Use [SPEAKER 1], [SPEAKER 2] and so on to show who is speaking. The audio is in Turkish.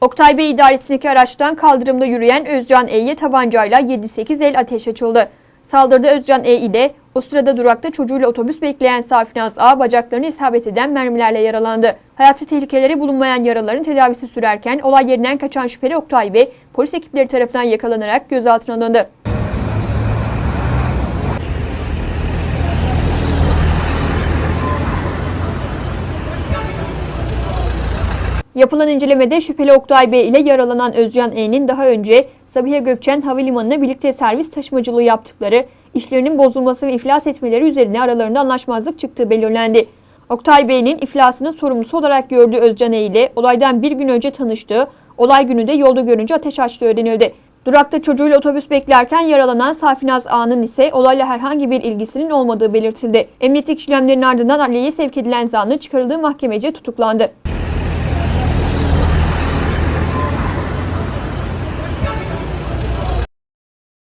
[SPEAKER 1] Oktay Bey idaresindeki araçtan kaldırımda yürüyen Özcan E'ye tabancayla 7-8 el ateş açıldı. Saldırıda Özcan E ile o sırada durakta çocuğuyla otobüs bekleyen Safinaz A bacaklarını isabet eden mermilerle yaralandı. Hayati tehlikeleri bulunmayan yaraların tedavisi sürerken olay yerinden kaçan şüpheli Oktay Bey polis ekipleri tarafından yakalanarak gözaltına alındı. Yapılan incelemede şüpheli Oktay Bey ile yaralanan Özcan E'nin daha önce Sabiha Gökçen Havalimanı'na birlikte servis taşımacılığı yaptıkları, işlerinin bozulması ve iflas etmeleri üzerine aralarında anlaşmazlık çıktığı belirlendi. Oktay Bey'in iflasının sorumlusu olarak gördüğü Özcan E ile olaydan bir gün önce tanıştığı, olay günü de yolda görünce ateş açtığı öğrenildi. Durakta çocuğuyla otobüs beklerken yaralanan Safinaz A'nın ise olayla herhangi bir ilgisinin olmadığı belirtildi. Emniyetlik işlemlerin ardından adliyeye sevk edilen zanlı çıkarıldığı mahkemece tutuklandı.